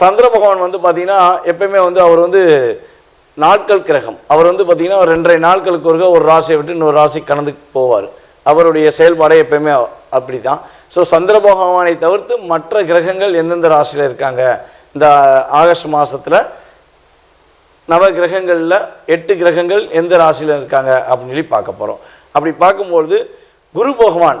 சந்திர பகவான் வந்து பார்த்தீங்கன்னா எப்பயுமே வந்து அவர் வந்து நாட்கள் கிரகம். அவர் வந்து பார்த்தீங்கன்னா ஒரு ரெண்டரை நாட்களுக்கு ஒருக்க ஒரு ராசியை விட்டு இன்னொரு ராசி கடந்து போவார். அவருடைய செயல்பாடே எப்பயுமே அப்படி தான் ஸோ சந்திர பகவானை தவிர்த்து மற்ற கிரகங்கள் எந்தெந்த ராசியில் இருக்காங்க? இந்த ஆகஸ்ட் மாதத்தில் நவ கிரகங்களில் எட்டு கிரகங்கள் எந்த ராசியில் இருக்காங்க அப்படின்னு சொல்லி பார்க்க போகிறோம் அப்படி பார்க்கும்பொழுது குரு பகவான்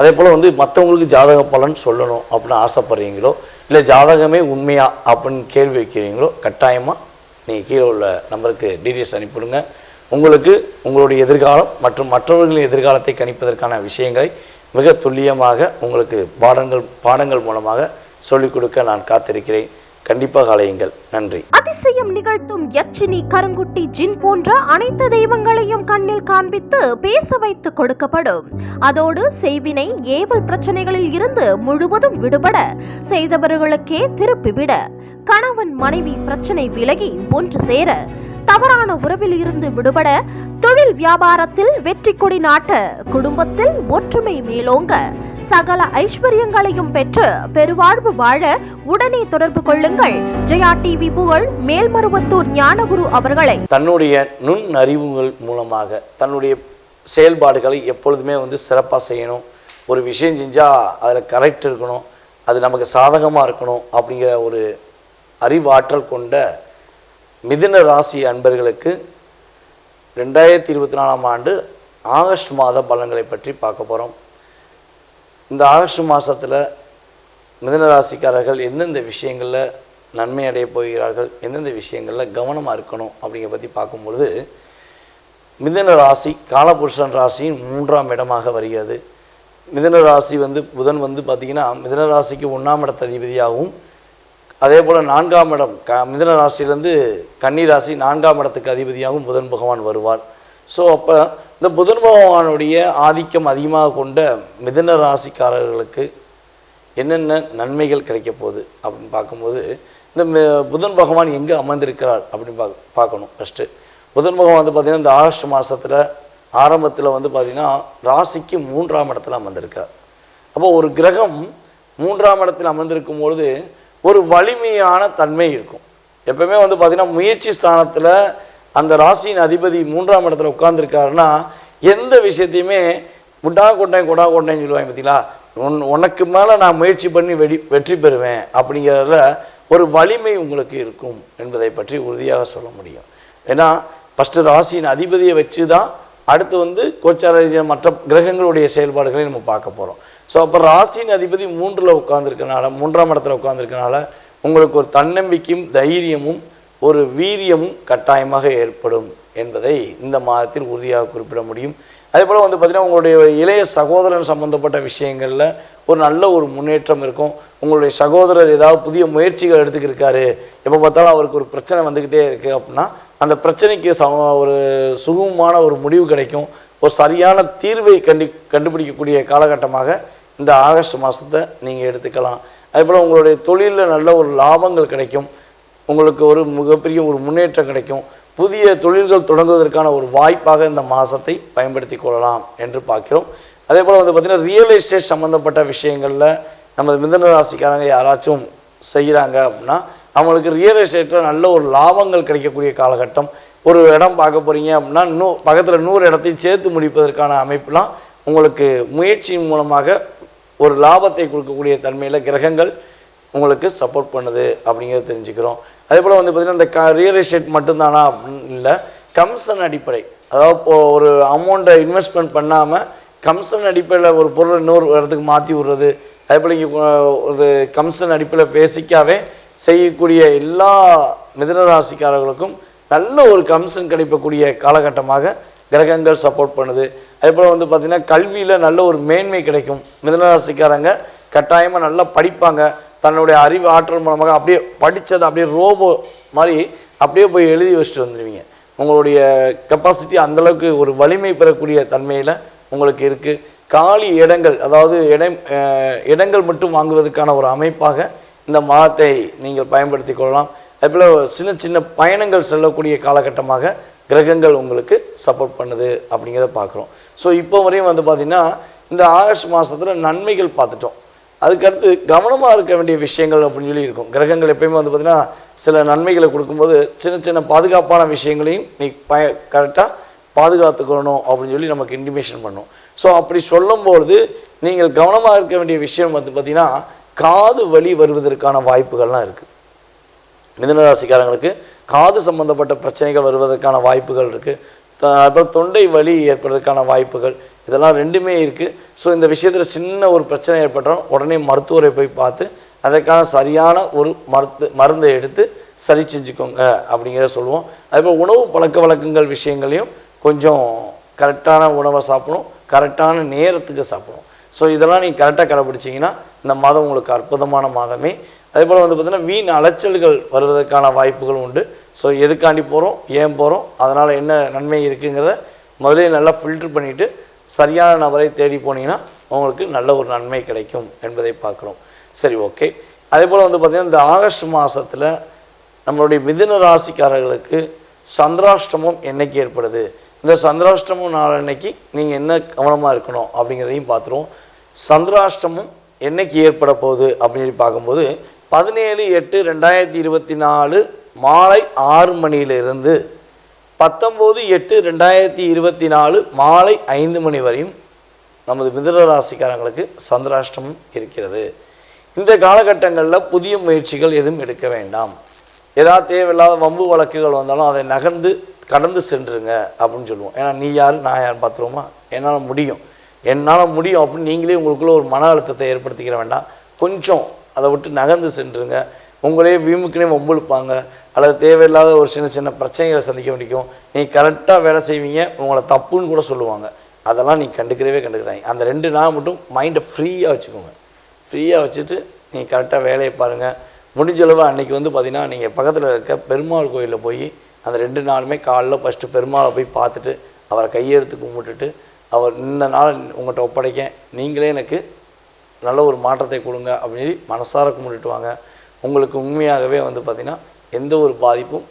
அதே போல் வந்து மற்றவங்களுக்கு ஜாதக பலன் சொல்லணும் அப்படின்னு ஆசைப்படுறீங்களோ இல்லை ஜாதகமே உண்மையா அப்படின்னு கேள்வி வைக்கிறீங்களோ கட்டாயமாக நீங்கள் கீழே உள்ள நம்பருக்கு டீட்டெயில்ஸ் அனுப்பிவிடுங்க. உங்களுக்கு உங்களுடைய எதிர்காலம் மற்றும் மற்றவர்களின் எதிர்காலத்தை கணிப்பதற்கான விஷயங்களை மிக துல்லியமாக உங்களுக்கு பாடங்கள் பாடங்கள் மூலமாக சொல்லிக் கொடுக்க நான் காத்திருக்கிறேன். கண்டிப்பாக அலையுங்கள். நன்றி. அதிசயம் நிகழ்த்தும் யச்சினி கருங்குட்டி ஜின் போன்ற அனைத்து தெய்வங்களையும் கண்ணில் காண்பித்து பேச வைத்து கொடுக்கப்படும். அதோடு செய்வினை ஏவல் பிரச்சனைகளில் இருந்து முழுவதும் விடுபட செய்தவர்களுக்கே திருப்பிவிட கணவன் மனைவி பிரச்சனை விலகி ஒன்று சேர தவறான உறவில் இருந்து விடுபட தொழில் வியாபாரத்தில் வெற்றி கொடி நாட்ட குடும்பத்தில் ஒற்றுமை மேலோங்க. சகல ஐஸ்வர்யங்களையும் பெற்று பெருவாழ்வு வாழ உடனே தொடர்பு கொள்ளுங்கள். ஜெயா டிவி புகழ் மேல்மருவத்தூர் ஞானகுரு அவர்களை. தன்னுடைய நுண் அறிவுகள் மூலமாக தன்னுடைய செயல்பாடுகளை எப்பொழுதுமே வந்து சிறப்பாக செய்யணும். ஒரு விஷயம் செஞ்சால் அதில் கரெக்ட் இருக்கணும். அது நமக்கு சாதகமாக இருக்கணும் அப்படிங்கிற ஒரு அறிவாற்றல் கொண்ட மிதுன ராசி அன்பர்களுக்கு ரெண்டாயிரத்தி இருபத்தி நாலாம் ஆண்டு ஆகஸ்ட் மாத பலன்களை பற்றி பார்க்க போகிறோம் இந்த ஆகஸ்ட் மாதத்தில் மிதனராசிக்காரர்கள் எந்தெந்த விஷயங்களில் நன்மை அடைய போகிறார்கள் எந்தெந்த விஷயங்களில் கவனமாக இருக்கணும் அப்படிங்கிற பற்றி பார்க்கும்பொழுது மிதுன ராசி காலபுருஷன் ராசியின் மூன்றாம் இடமாக வருகிறது. மிதுன ராசி வந்து புதன் வந்து பார்த்திங்கன்னா மிதன ராசிக்கு ஒன்றாம் இடத்த அதிபதியாகவும் அதே போல் நான்காம் இடம் க மிதன ராசியிலேருந்து கன்னி ராசி நான்காம் இடத்துக்கு அதிபதியாகவும் புதன் பகவான் வருவார். ஸோ அப்போ இந்த புதன் பகவானுடைய ஆதிக்கம் அதிகமாக கொண்ட மிதுன ராசிக்காரர்களுக்கு என்னென்ன நன்மைகள் கிடைக்க போகுது அப்படின்னு பார்க்கும்போது இந்த புதன் பகவான் எங்கே அமர்ந்திருக்கிறார் அப்படின்னு பார்க்க பார்க்கணும் ஃபஸ்ட்டு புதன் பகவான் வந்து பார்த்திங்கன்னா இந்த ஆகஸ்ட் மாதத்தில் ஆரம்பத்தில் வந்து பார்த்திங்கன்னா ராசிக்கு மூன்றாம் இடத்துல அமர்ந்திருக்கிறார். அப்போ ஒரு கிரகம் மூன்றாம் இடத்தில் அமர்ந்திருக்கும் பொழுது ஒரு வலிமையான தன்மை இருக்கும். எப்பவுமே வந்து பார்த்திங்கன்னா முயற்சி ஸ்தானத்தில் அந்த ராசியின் அதிபதி மூன்றாம் இடத்துல உட்காந்துருக்காருன்னா எந்த விஷயத்தையுமே முட்டா கொட்டேன் கொடா கொட்டேன்னு சொல்லுவாங்க பார்த்தீங்களா? உன் உனக்கு மேலே நான் முயற்சி பண்ணி வெடி வெற்றி பெறுவேன் அப்படிங்கிறதுல ஒரு வலிமை உங்களுக்கு இருக்கும் என்பதை பற்றி உறுதியாக சொல்ல முடியும். ஏன்னா ஃபஸ்ட்டு ராசியின் அதிபதியை வச்சு தான் அடுத்து வந்து கோச்சார ரீதியாக மற்ற கிரகங்களுடைய செயல்பாடுகளை நம்ம பார்க்க போகிறோம் ஸோ அப்போ ராசியின் அதிபதி மூன்றில் உட்காந்துருக்கனால மூன்றாம் இடத்துல உட்காந்துருக்கனால உங்களுக்கு ஒரு தன்னம்பிக்கையும் தைரியமும் ஒரு வீரியம் கட்டாயமாக ஏற்படும் என்பதை இந்த மாதத்தில் உறுதியாக குறிப்பிட முடியும். அதே போல் வந்து பார்த்திங்கன்னா உங்களுடைய இளைய சகோதரன் சம்பந்தப்பட்ட விஷயங்களில் ஒரு நல்ல ஒரு முன்னேற்றம் இருக்கும். உங்களுடைய சகோதரர் ஏதாவது புதிய முயற்சிகள் எடுத்துக்கிருக்காரு. எப்போ பார்த்தாலும் அவருக்கு ஒரு பிரச்சனை வந்துக்கிட்டே இருக்குது அப்படின்னா அந்த பிரச்சனைக்கு சம ஒரு சுகமமான ஒரு முடிவு கிடைக்கும். ஒரு சரியான தீர்வை கண்டி கண்டுபிடிக்கக்கூடிய காலகட்டமாக இந்த ஆகஸ்ட் மாதத்தை நீங்கள் எடுத்துக்கலாம். அதே போல் உங்களுடைய தொழிலில் நல்ல ஒரு லாபங்கள் கிடைக்கும். உங்களுக்கு ஒரு மிகப்பெரிய ஒரு முன்னேற்றம் கிடைக்கும். புதிய தொழில்கள் தொடங்குவதற்கான ஒரு வாய்ப்பாக இந்த மாதத்தை பயன்படுத்தி கொள்ளலாம் என்று பார்க்கிறோம். அதே போல் வந்து பார்த்திங்கன்னா ரியல் எஸ்டேட் சம்மந்தப்பட்ட விஷயங்களில் நமது மிதன ராசிக்காரங்க யாராச்சும் செய்கிறாங்க அப்படின்னா அவங்களுக்கு ரியல் எஸ்டேட்டில் நல்ல ஒரு லாபங்கள் கிடைக்கக்கூடிய காலகட்டம். ஒரு இடம் பார்க்க போகிறீங்க அப்படின்னா நூ பக்கத்தில் நூறு இடத்தையும் சேர்த்து முடிப்பதற்கான அமைப்புலாம் உங்களுக்கு முயற்சியின் மூலமாக ஒரு லாபத்தை கொடுக்கக்கூடிய தன்மையில் கிரகங்கள் உங்களுக்கு சப்போர்ட் பண்ணுது அப்படிங்கிறத தெரிஞ்சுக்கிறோம். அதே போல் வந்து பார்த்திங்கன்னா இந்த க ரியல் எஸ்டேட் மட்டும்தானா அப்படின்னு இல்லை. கம்சன் அடிப்படை. அதாவது இப்போது ஒரு அமௌண்ட்டை இன்வெஸ்ட்மெண்ட் பண்ணாமல் கம்சன் அடிப்படையில் ஒரு பொருள் இன்னொரு இடத்துக்கு மாற்றி விடுறது. அதே போல் இங்கே ஒரு கம்சன் அடிப்படையில் பேசிக்காவே செய்யக்கூடிய எல்லா மிதனராசிக்காரர்களுக்கும் நல்ல ஒரு கம்சன் கிடைக்கக்கூடிய காலகட்டமாக கிரகங்கள் சப்போர்ட் பண்ணுது. அதே போல் வந்து பார்த்திங்கன்னா கல்வியில் நல்ல ஒரு மேன்மை கிடைக்கும். மிதனராசிக்காரங்க கட்டாயமாக நல்லா படிப்பாங்க. தன்னுடைய அறிவு ஆற்றல் மூலமாக அப்படியே படித்ததை அப்படியே ரோபோ மாதிரி அப்படியே போய் எழுதி வச்சுட்டு வந்துடுவீங்க உங்களுடைய கெப்பாசிட்டி அந்தளவுக்கு ஒரு வலிமை பெறக்கூடிய தன்மையில் உங்களுக்கு இருக்குது காலி இடங்கள் அதாவது இடம் இடங்கள் மட்டும் வாங்குவதற்கான ஒரு அமைப்பாக இந்த மாதத்தை நீங்கள் பயன்படுத்தி கொள்ளலாம். அதுபோல் சின்ன சின்ன பயணங்கள் செல்லக்கூடிய காலகட்டமாக கிரகங்கள் உங்களுக்கு சப்போர்ட் பண்ணுது அப்படிங்கிறத பார்க்குறோம். ஸோ இப்போ வரையும் வந்து பார்த்திங்கன்னா இந்த ஆகஸ்ட் மாதத்தில் நன்மைகள் பார்த்துட்டோம். அதுக்கடுத்து கவனமாக இருக்க வேண்டிய விஷயங்கள் அப்படின்னு சொல்லி இருக்கும். கிரகங்கள் எப்பயுமே வந்து பார்த்திங்கன்னா சில நன்மைகளை கொடுக்கும்போது சின்ன சின்ன பாதுகாப்பான விஷயங்களையும் நீ பய கரெக்டாக பாதுகாத்துக்கணும் அப்படின்னு சொல்லி நமக்கு இன்டிமேஷன் பண்ணும். ஸோ அப்படி சொல்லும்பொழுது நீங்கள் கவனமாக இருக்க வேண்டிய விஷயம் வந்து பார்த்திங்கன்னா காது வலி வருவதற்கான வாய்ப்புகள்லாம் இருக்குது மிதனராசிக்காரங்களுக்கு காது சம்பந்தப்பட்ட பிரச்சனைகள் வருவதற்கான வாய்ப்புகள் இருக்குது அப்புறம் தொண்டை வலி ஏற்படுறதுக்கான வாய்ப்புகள் இதெல்லாம் ரெண்டுமே இருக்குது ஸோ இந்த விஷயத்தில் சின்ன ஒரு பிரச்சனை ஏற்பட்டாலும் உடனே மருத்துவரை போய் பார்த்து அதற்கான சரியான ஒரு மருத்து மருந்தை எடுத்து சரி செஞ்சுக்கோங்க அப்படிங்கிறத சொல்லுவோம். அதேபோல் உணவு பழக்க வழக்கங்கள் விஷயங்களையும் கொஞ்சம் கரெக்டான உணவை சாப்பிடணும் கரெக்டான நேரத்துக்கு சாப்பிடணும். ஸோ இதெல்லாம் நீங்கள் கரெக்டாக கடைப்பிடிச்சிங்கன்னா இந்த மாதம் உங்களுக்கு அற்புதமான மாதமே. அதே போல் வந்து பார்த்திங்கன்னா வீண் அலைச்சல்கள் வருவதற்கான வாய்ப்புகள் உண்டு. ஸோ எதுக்காண்டி போகிறோம் ஏன் போகிறோம் அதனால் என்ன நன்மை இருக்குங்கிறத முதலே நல்லா ஃபில்ட்ரு பண்ணிவிட்டு சரியான நபரை தேடி போனீங்கன்னா உங்களுக்கு நல்ல ஒரு நன்மை கிடைக்கும் என்பதை பார்க்குறோம். சரி ஓகே. அதே போல் வந்து பார்த்திங்கன்னா இந்த ஆகஸ்ட் மாதத்தில் நம்மளுடைய மிதுன ராசிக்காரர்களுக்கு சந்திராஷ்டமம் என்னைக்கு ஏற்படுது? இந்த சந்திராஷ்டமம் நாளன்னைக்கு நீங்கள் என்ன கவனமாக இருக்கணும் அப்படிங்கிறதையும் பார்த்துருவோம். சந்திராஷ்டமம் என்னைக்கு ஏற்பட போகுது அப்படின்னு பார்க்கும்போது பதினேழு எட்டு ரெண்டாயிரத்தி இருபத்தி நாலு மாலை ஆறு மணியிலிருந்து பத்தொம்போது எட்டு ரெண்டாயிரத்தி இருபத்தி நாலு மாலை ஐந்து மணி வரையும் நமது மிதுன ராசிக்காரங்களுக்கு சந்திராஷ்டமம் இருக்கிறது. இந்த காலகட்டங்களில் புதிய முயற்சிகள் எதுவும் எடுக்க வேண்டாம். ஏதாவது தேவையில்லாத வம்பு வழக்குகள் வந்தாலும் அதை நகர்ந்து கடந்து சென்றுருங்க அப்படின்னு சொல்லுவோம். ஏன்னா நீ யார் நான் யார் பார்த்துருவோமா? என்னால் முடியும். என்னால் முடியும் அப்படின்னு நீங்களே உங்களுக்குள்ளே ஒரு மன அழுத்தத்தை ஏற்படுத்திக்கிற வேண்டாம். கொஞ்சம் அதை விட்டு நகர்ந்து சென்றுருங்க. உங்களே வீமுக்குனே வம்பிழுப்பாங்க. அல்லது தேவையில்லாத ஒரு சின்ன சின்ன பிரச்சனைகளை சந்திக்க வேண்டிக்கும். நீ கரெக்டாக வேலை செய்வீங்க உங்களை தப்புன்னு கூட சொல்லுவாங்க. அதெல்லாம் நீ கண்டுக்கிறவே கண்டுக்கிறாங்க அந்த ரெண்டு நாள் மட்டும் மைண்டை ஃப்ரீயாக வச்சுக்கோங்க. ஃப்ரீயாக வச்சுட்டு நீங்கள் கரெக்டாக வேலையை பாருங்கள் முடிஞ்சளவு அன்றைக்கி வந்து பார்த்திங்கன்னா நீங்கள் பக்கத்தில் இருக்க பெருமாள் கோயிலில் போய் அந்த ரெண்டு நாளுமே காலைல ஃபஸ்ட்டு பெருமாளை போய் பார்த்துட்டு அவரை கையெழுத்து கும்பிட்டுட்டு அவர் இந்த நாள் உங்கள்கிட்ட ஒப்படைக்க நீங்களே எனக்கு நல்ல ஒரு மாற்றத்தை கொடுங்க அப்படின்னு மனசார கும்பிட்டுட்டு வாங்க. உங்களுக்கு உண்மையாகவே வந்து பார்த்திங்கன்னா எந்த ஒரு பாதிப்பும்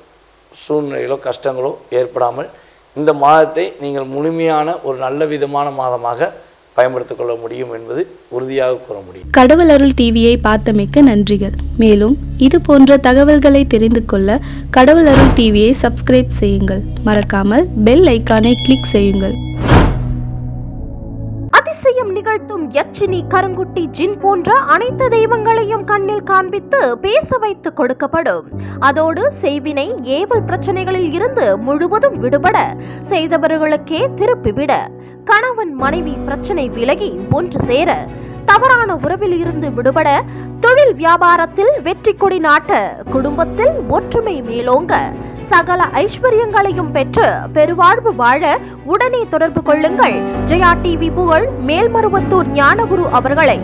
சூழ்நிலைகளோ கஷ்டங்களோ ஏற்படாமல் இந்த மாதத்தை நீங்கள் முழுமையான ஒரு நல்ல விதமான மாதமாக பயன்படுத்திக் கொள்ள முடியும் என்பது உறுதியாக கூற முடியும். கடவுள் அருள் டிவியை பார்த்தமைக்க நன்றிகள். மேலும் இது போன்ற தகவல்களை தெரிந்து கொள்ள கடவுள் அருள் டிவியை சப்ஸ்கிரைப் செய்யுங்கள். மறக்காமல் பெல் ஐக்கானை கிளிக் செய்யுங்கள். நிகழ்த்தும் யட்சினி கருங்குட்டி ஜின் போன்ற அனைத்து தெய்வங்களையும் கண்ணில் காண்பித்து பேச வைத்து கொடுக்கப்படும். அதோடு செய்வினை ஏவல் பிரச்சனைகளில் இருந்து முழுவதும் விடுபட செய்தவர்களுக்கே திருப்பிவிட. கணவன் மனைவி பிரச்சனை விலகி ஒன்று சேர தவறான உறவில் இருந்து விடுபட தொழில் வியாபாரத்தில் வெற்றி கொடி நாட்ட குடும்பத்தில் ஒற்றுமை மேலோங்க. சகல ஐஸ்வர்யங்களையும் பெற்று பெருவாழ்வு வாழ உடனே தொடர்பு கொள்ளுங்கள். ஜெயா டிவி புகழ் மேல்மருவத்தூர் ஞானகுரு அவர்களை